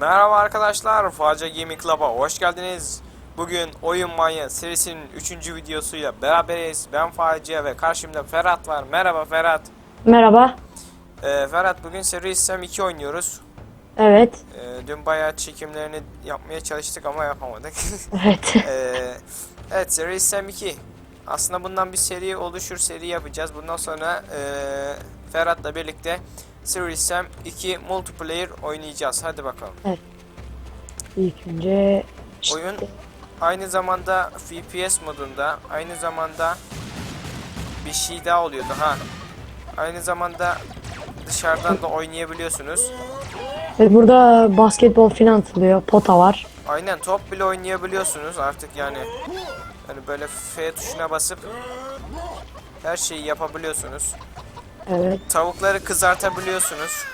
Merhaba arkadaşlar, Facia Gaming Club'a hoş geldiniz. Bugün Oyun Manya serisinin 3. videosuyla beraberiz. Ben Facia ve karşımda Ferhat var. Merhaba Ferhat. Merhaba. Ee, Ferhat bugün Series Sam 2 oynuyoruz. Evet. Ee, dün bayağı çekimlerini yapmaya çalıştık ama yapamadık. Evet. Ee, evet Series Sam 2. Aslında bundan bir seri oluşur, seri yapacağız. Bundan sonra ee, Ferhat'la birlikte Series Sam 2 multiplayer oynayacağız. Hadi bakalım. İlk önce Oyun aynı zamanda FPS modunda, aynı zamanda bir şey daha oluyordu ha. Aynı zamanda dışarıdan da oynayabiliyorsunuz. evet, burada basketbol filan atılıyor. Pota var. Aynen top bile oynayabiliyorsunuz artık yani. Hani böyle F tuşuna basıp her şeyi yapabiliyorsunuz. Evet. Tavukları kızartabiliyorsunuz.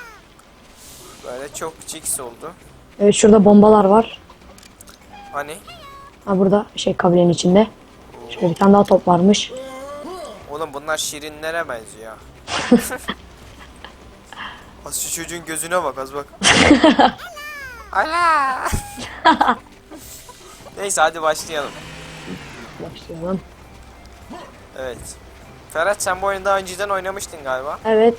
Böyle çok jigs oldu. Evet şurada bombalar var. Hani Ha burada şey kabilenin içinde. Şöyle bir tane daha top varmış. Oğlum bunlar şirinlere benziyor. az şu çocuğun gözüne bak az bak. Ala. Neyse hadi başlayalım. Başlayalım. Evet. Ferhat sen bu oyunu daha önceden oynamıştın galiba. Evet.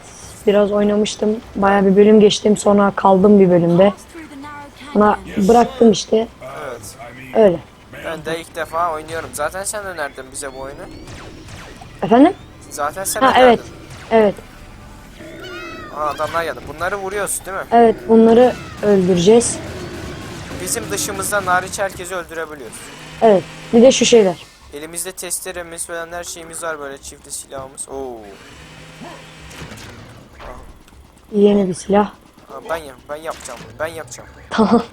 Biraz oynamıştım. Bayağı bir bölüm geçtim. Sonra kaldım bir bölümde. Sonra bıraktım işte. Evet. Öyle. Ben de ilk defa oynuyorum. Zaten sen önerdin bize bu oyunu. Efendim? Zaten sen Ha önerdin. evet. Evet. Aa, adamlar geldi. Bunları vuruyoruz değil mi? Evet bunları öldüreceğiz. Bizim dışımızdan hariç herkesi öldürebiliyoruz. Evet. Bir de şu şeyler. Elimizde testeremiz falan her şeyimiz var böyle çiftli silahımız. Oo. Yeni bir silah. Ha, ben yap, ben yapacağım bunu. Ben yapacağım. Tamam.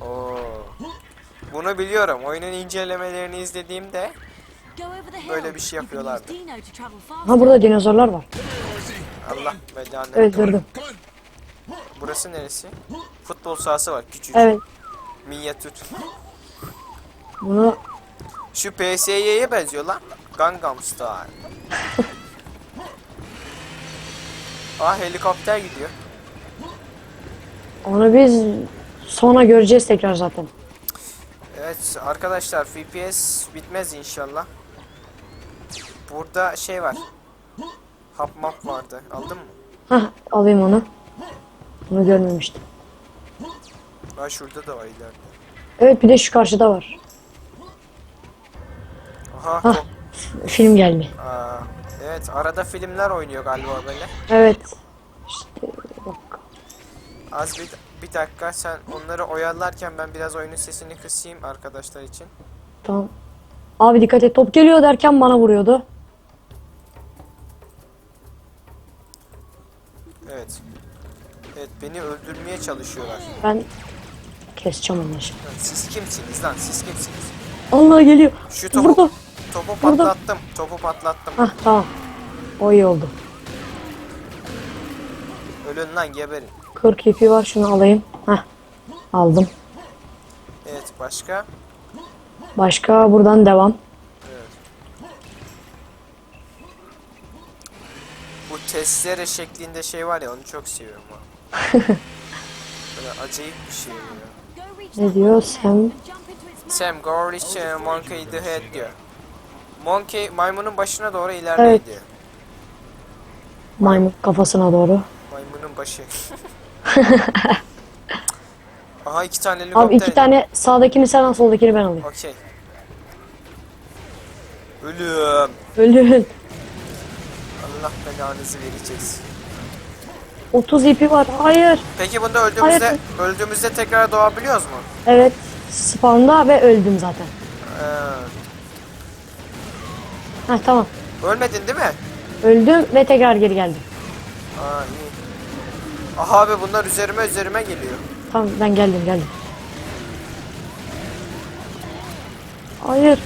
Oo. Bunu biliyorum. Oyunun incelemelerini izlediğimde Böyle bir şey yapıyorlardı. Ha burada dinozorlar var. Allah belanı. Öldürdüm. Burası neresi? Futbol sahası var küçük. Evet. Minyatür. Bunu Şu PSY'ye benziyor lan. Gangnam Style. Aa helikopter gidiyor. onu biz sonra göreceğiz tekrar zaten. Evet arkadaşlar FPS bitmez inşallah. Burada şey var. Hap map vardı. Aldın mı? Hah alayım onu. Bunu görmemiştim. Aa şurada da var ileride. Evet bir de şu karşıda var. Aha. Ko- Film geldi. Aa, evet arada filmler oynuyor galiba böyle. Evet. İşte bak. Az bir, bir dakika sen onları oyalarken ben biraz oyunun sesini kısayım arkadaşlar için. Tamam. Abi dikkat et top geliyor derken bana vuruyordu. Evet. Evet beni öldürmeye çalışıyorlar. Ben keseceğim onu şimdi. Siz kimsiniz lan siz kimsiniz? Allah geliyor. Şu topu, Burada. Topu Burada. patlattım. Topu patlattım. Hah tamam. O iyi oldu. Ölün lan geberin. 40 ipi var şunu alayım. Hah. Aldım. Evet başka? Başka buradan devam. Bu testere şeklinde şey var ya onu çok seviyorum ha. Böyle acayip bir şey ya. Ne diyor Sam? Sam go reach uh, monkey the head diyor. Monkey maymunun başına doğru ilerleyin Evet. Maymun kafasına doğru. Maymunun başı. Aha iki tane helikopter. Abi iki tane sağdakini sen al soldakini ben alayım. Okey. Ölüm. Ölün. Allah belanızı vereceğiz. 30 ipi var. Hayır. Peki bunda öldüğümüzde Hayır. öldüğümüzde tekrar doğabiliyoruz mu? Evet. Spawn'da ve öldüm zaten. Ee, Heh tamam. ölmedin değil mi? Öldüm ve tekrar geri geldim. Aa iyi. Aha abi bunlar üzerime üzerime geliyor. Tamam ben geldim geldim. Hayır.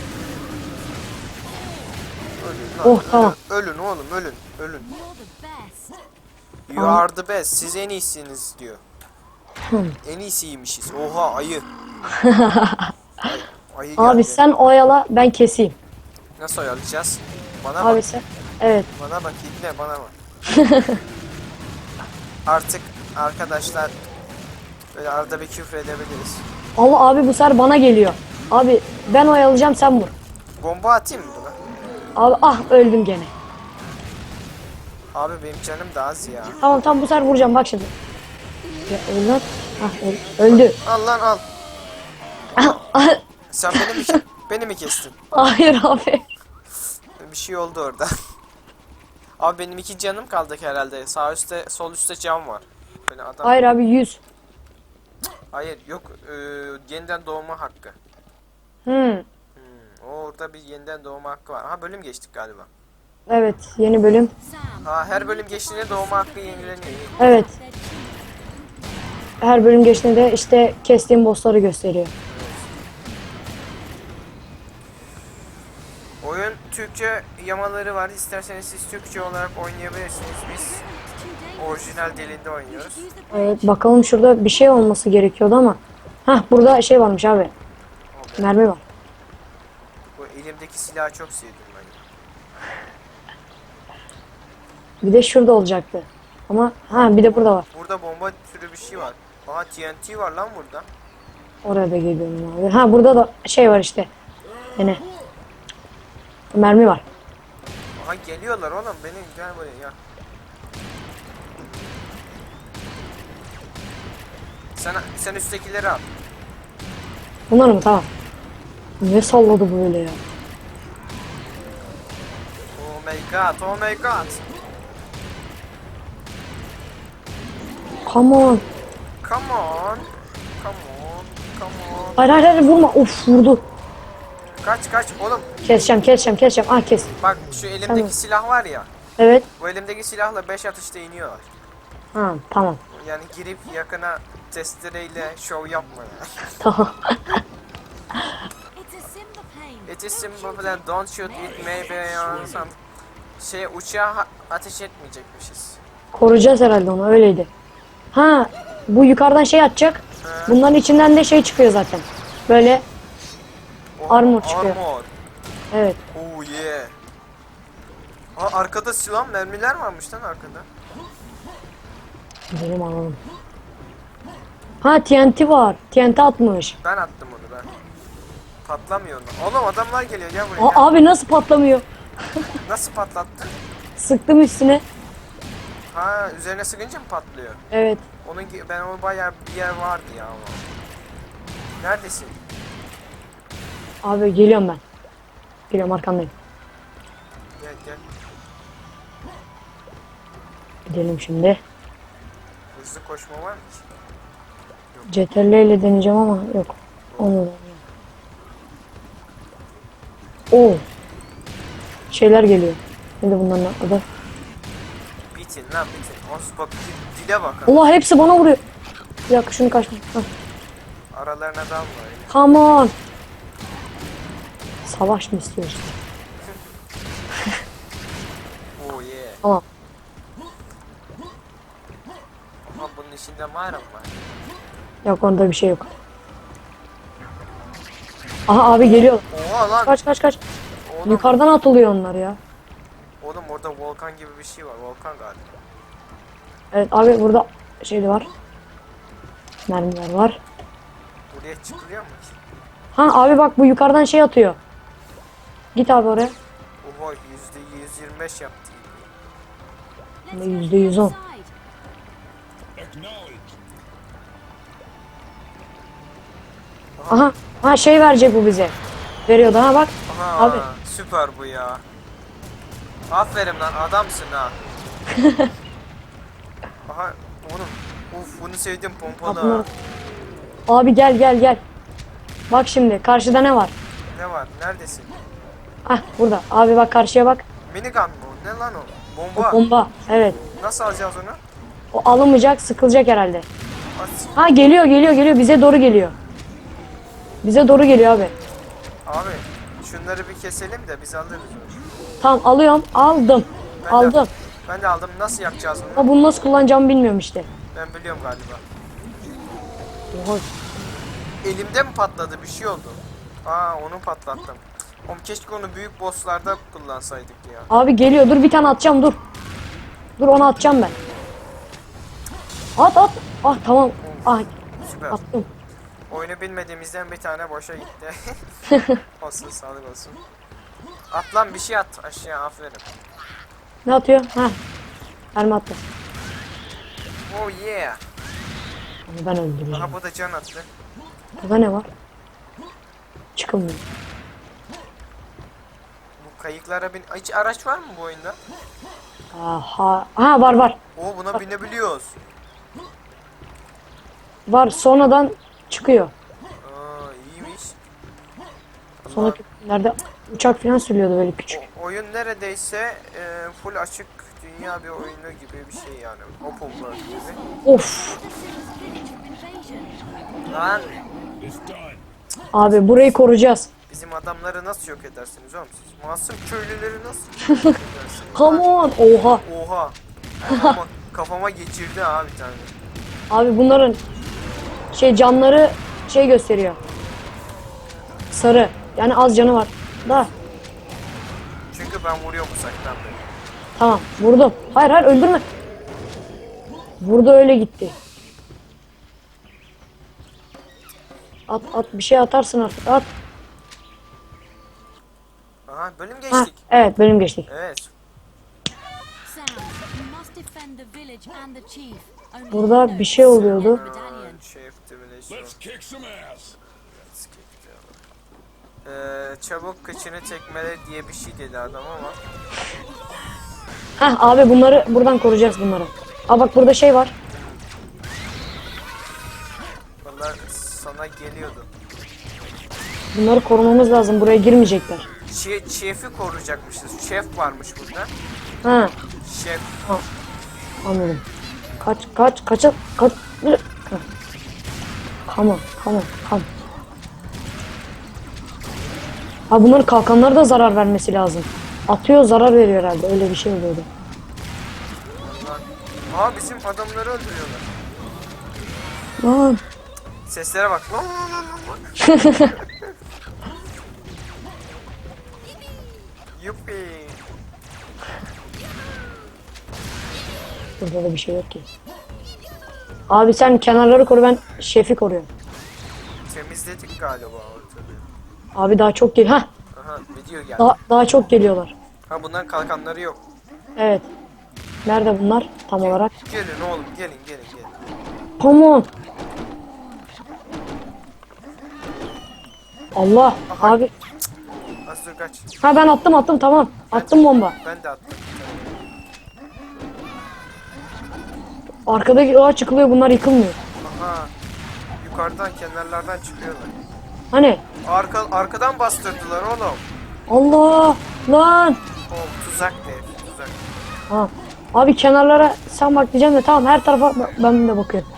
Ölün lan. Oh, tamam. Ölün, oğlum ölün. Ölün. You are the best. Siz en iyisiniz diyor. en iyisiymişiz. Oha ayı. Ay, ayı geldi. Abi sen oyala ben keseyim. Nasıl oyalayacağız? Bana Abi bak. sen. Evet. Bana bak İbne bana bak. Artık arkadaşlar Böyle arada bir küfür edebiliriz. Allah abi bu sefer bana geliyor. Abi ben oyalayacağım sen vur. Bomba atayım mı buna? Abi ah öldüm gene. Abi benim canım da az ya. Tamam tamam bu sefer vuracağım bak şimdi. Ya öl lan. Ah öl- öldü. Al lan al. Sen beni mi, beni mi kestin? Hayır abi. Bir şey oldu orada. Abi benim iki canım kaldı herhalde. Sağ üstte, sol üstte cam var. Böyle adam. Hayır abi 100. Hayır yok. Ee, yeniden doğma hakkı. Hmm. Hmm, orada bir yeniden doğma hakkı var. Ha bölüm geçtik galiba. Evet yeni bölüm. Ha her bölüm geçtiğinde doğma hakkı yenileniyor. Evet her bölüm geçtiğinde işte kestiğim bossları gösteriyor. Oyun Türkçe yamaları var. İsterseniz siz Türkçe olarak oynayabilirsiniz. Biz orijinal dilinde oynuyoruz. Evet bakalım şurada bir şey olması gerekiyordu ama. Hah burada şey varmış abi. Mermi var. Bu elimdeki silahı çok sevdim ben. Bir de şurada olacaktı. Ama ha bir de burada var. Burada bomba türü bir şey var. Aha TNT var lan burada. Oraya da geliyorum abi. Ha burada da şey var işte. Yine. Mermi var. Aha geliyorlar oğlum benim gel buraya ya. Sen sen üsttekileri al. Bunlar mı? Tamam. Ne salladı böyle ya? Oh my god, oh my god. Come on. Come on. Come on. Come on. Hayır hayır hayır vurma. Of vurdu. Kaç kaç oğlum. Keseceğim keseceğim keseceğim. Ah kes. Bak şu elimdeki Tamam. silah var ya. Evet. Bu elimdeki silahla 5 atışta iniyorlar. Ha tamam. Yani girip yakına testereyle şov yapma ya. Tamam. It's a simple plane. It is simple plan, don't shoot it maybe ya. Some- Şey uçağa ha- ateş etmeyecekmişiz. Koruyacağız herhalde onu öyleydi. Ha bu yukarıdan şey atacak. Bunların içinden de şey çıkıyor zaten. Böyle Armor çıkıyor. Armor. evet. Oh yeah. Aa, arkada silah mermiler varmış lan arkada. Gidelim alalım. Ha TNT var. TNT atmış. Ben attım onu ben. Patlamıyor mu? Oğlum adamlar geliyor gel buraya. Aa, gel. abi nasıl patlamıyor? Nasıl patlattın? Sıktım üstüne. Ha üzerine sıkınca mı patlıyor? Evet. Onun ben o bayağı bir yer vardı ya ama. Neredesin? Abi geliyorum ben. Geliyorum arkandayım. Gel gel. Gidelim şimdi. Hızlı koşma var mı? CTRL ile deneyeceğim ama yok. Onu da Oo. Şeyler geliyor. Şimdi bunların adı. Bitin lan bitin. Bak di- dile bak. Allah hepsi bana vuruyor. Bir dakika şunu kaçma. Hah. Aralarına dalma öyle. Come on. Savaş mı istiyorsun? Oh yeah. Tamam. Ama bunun içinde mağara mı var? Yok onda bir şey yok. Aha abi geliyor. Oha lan. Kaç kaç kaç. Oğlum, Yukarıdan atılıyor onlar ya. oğlum orada volkan gibi bir şey var. Volkan galiba. Evet abi burada şey de var. Mermiler var. Buraya çıkılıyor mu? Ha abi bak bu yukarıdan şey atıyor. Git abi oraya. Oha yüzde 125 yaptı. Let's Ne yüzde yüz on. Aha. Ha şey verecek bu bize. Veriyordu ha bak. Aha Abi. süper bu ya. Aferin lan adamsın ha. Aha oğlum. Uf bunu sevdim pompalı. Atma. Abi gel gel gel. Bak şimdi karşıda ne var? Ne var? Neredesin? Ah burada. Abi bak karşıya bak. Minigun mu? Ne lan o? O Bomba. bomba. Evet. Nasıl alacağız onu? O alınmayacak, sıkılacak herhalde. As- Ha geliyor, geliyor, geliyor. Bize doğru geliyor. Bize doğru geliyor abi. Abi şunları bir keselim de biz alırız. Tamam alıyorum. Aldım. Ben de- Aldım. Ben de aldım. Nasıl yapacağız onu? Ama bunu nasıl kullanacağımı bilmiyorum işte. Ben biliyorum galiba. Oha. Elimde mi patladı? Bir şey oldu. Aa onu patlattım. Oğlum keşke onu büyük bosslarda kullansaydık ya. Abi geliyor. Dur bir tane atacağım dur. Dur onu atacağım ben. At at. Ah tamam. Ah Süper. Attım. Oyunu bilmediğimizden bir tane boşa gitti. olsun sağlık olsun. At lan bir şey at aşağı aferin. Ne atıyor? Ha. Mermi attı. Oh yeah. Onu ben öldüreceğim. Aha bu da can attı. Burada ne var? Çıkılmıyor. Kayıklara bin... Hiç araç var mı bu oyunda? Aha. Ha var var. Oo buna binebiliyoruz. Var sonradan çıkıyor. Aa iyiymiş. Sonraki nerede uçak falan sürüyordu böyle küçük. O- oyun neredeyse e, full açık dünya bir oyunu gibi bir şey yani. Open world gibi. Of. Lan Abi burayı koruyacağız. Bizim adamları nasıl yok edersiniz oğlum siz? Masum köylüleri nasıl yok edersiniz? Come on. Oha. Oha. Kafama, kafama geçirdi abi bir tane. Abi bunların şey canları şey gösteriyor. Sarı. Yani az canı var. Da. Çünkü ben vuruyorum uzaktan beri. Tamam. Vurdum. Hayır hayır öldürme. Vurdu öyle gitti. At at bir şey atarsın artık. At. Aha bölüm Ha, geçtik. evet bölüm geçtik. Evet. Burada bir şey oluyordu. Ee, çabuk kıçını tekmele diye bir şey dedi adam ama. Heh abi bunları buradan koruyacağız bunları. Aa bak burada şey var. Bunlar sana geliyordu. Bunları korumamız lazım. Buraya girmeyecekler. Şe şefi koruyacakmışız. Şef varmış burada. Ha Şef. anladım. Kaç kaç kaça kaç. Come on come. Ha bunların kalkanları da zarar vermesi lazım. Atıyor zarar veriyor herhalde. Öyle bir şey oluyordu. Aa bizim adamları öldürüyorlar. Lan. Seslere bak. Yuppi. Burada da bir şey yok ki. Abi sen kenarları koru ben şefi koruyorum. Temizledik galiba ortalığı. Abi daha çok geliyor. Ha Aha video geldi. daha, daha çok geliyorlar. Ha bunların kalkanları yok. Evet. Nerede bunlar tam olarak? Gelin oğlum gelin gelin gelin. Come on. Allah abi. Az dur kaç. Ha ben attım attım tamam. Attım bomba. Ben de attım. Arkadaki ağaç çıkılıyor bunlar yıkılmıyor. Aha. Yukarıdan kenarlardan çıkıyorlar. Hani Arka, arkadan bastırdılar oğlum. Allah lan. Oğlum tuzak ne? Tuzak. Ha. Abi kenarlara sen bak diyeceğim de tamam her tarafa ben de bakıyorum.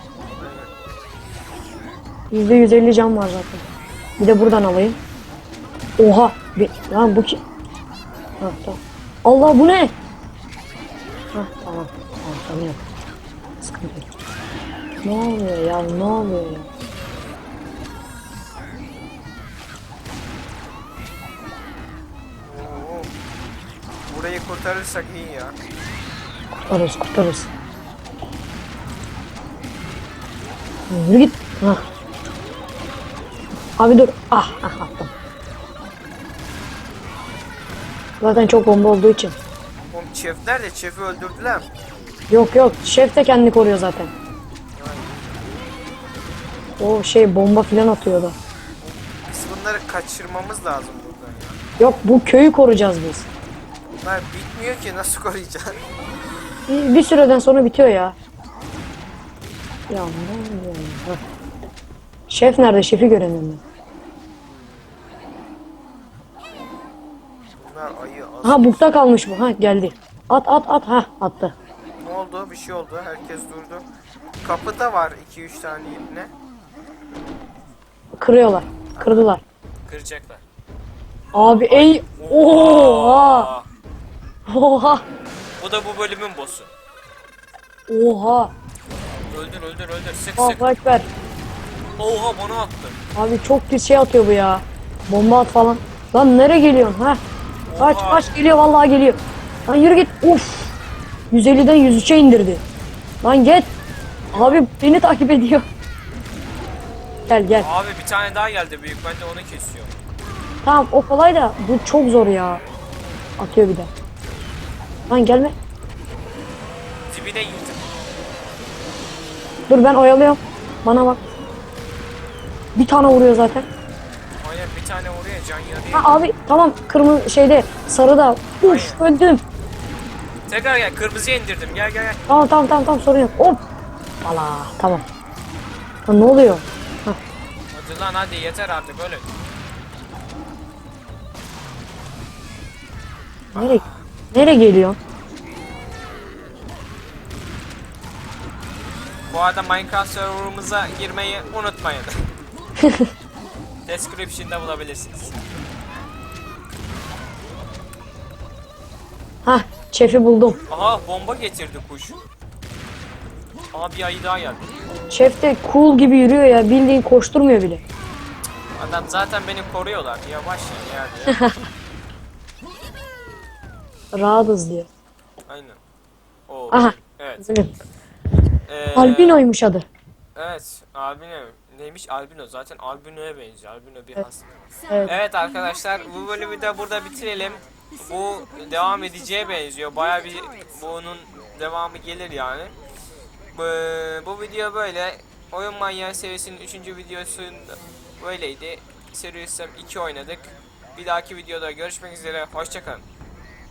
Yüzde yüz elli can var zaten. Bir de buradan alayım. Oha. Bir, lan bu ki... Ha tamam. Allah bu ne? Ha tamam. Tamam tanıyorum. Sıkıntı yok. Ne oluyor ya? Ne oluyor ya? Oo. Burayı kurtarırsak iyi ya. Kurtarırız kurtarırız. Yürü git. Ha. Abi dur. Ah, ah. Zaten çok bomba olduğu için. Oğlum şef nerede? Şefi öldürdüler mi? Yok yok. Şef de kendini koruyor zaten. O şey bomba filan atıyordu. Biz bunları kaçırmamız lazım buradan ya. Yok bu köyü koruyacağız biz. Bunlar bitmiyor ki nasıl koruyacağız? Bir, bir süreden sonra bitiyor ya. Ya ne oluyor ya? Heh. Şef nerede? Şefi göremiyorum ben. Bunlar ayı az. Ha bukta kalmış bu. Ha geldi. At at at. Ha attı. Ne oldu? Bir şey oldu. Herkes durdu. Kapıda var 2-3 tane ibne. Kırıyorlar. Kırdılar. Kıracaklar. Abi ey. Oha. Oha. Bu da bu bölümün boss'u. Oha. Öldür öldür öldür. Sık sık. Allahu Ekber. Oha bana attı. Abi çok pis şey atıyor bu ya. Bomba at falan. Lan nereye geliyorsun ha? Kaç kaç geliyor vallahi geliyor. Lan yürü git. Uf. 150'den 103'e indirdi. Lan git. Abi beni takip ediyor. Gel gel. Abi bir tane daha geldi büyük. Ben de onu kesiyorum. Tamam o kolay da bu çok zor ya. Atıyor bir de. Lan gelme. Dibine girdim. Dur ben oyalıyorum. Bana bak. Bir tane vuruyor zaten. Tane oraya can yarıyor. Ha abi tamam kırmızı şeyde sarıda. Uf öldüm. Tekrar gel. Kırmızıya indirdim. Gel gel gel. Tamam tamam tamam tamam sorun yok. Hop. Allah tamam. Ha, ne oluyor? Ha, Hadi lan hadi yeter artık öyle. nereye? Nereye geliyor? Bu arada Minecraft serverımıza girmeyi unutmayın. Description'da bulabilirsiniz. Ha, şefi buldum. Aha bomba getirdi kuş. Aha bir ayı daha geldi. Şef de cool gibi yürüyor ya. Bildiğin koşturmuyor bile. Adam zaten beni koruyorlar. Yavaş ya yani. Rahatız diyor. Aynen. Oo. Aha. Evet. Benim. Ee, Albinoymuş adı. Evet. Albino. Neymiş albino? Zaten albinoya benziyor. Albino bir hasta. Evet. Evet arkadaşlar bu bölümü de burada bitirelim. Bu devam edeceğe benziyor. Baya bir bunun devamı gelir yani. Bu, bu video böyle. Oyun Manyağı serisinin 3. videosu böyleydi. Serious Sam 2 oynadık. Bir dahaki videoda görüşmek üzere. Hoşçakalın.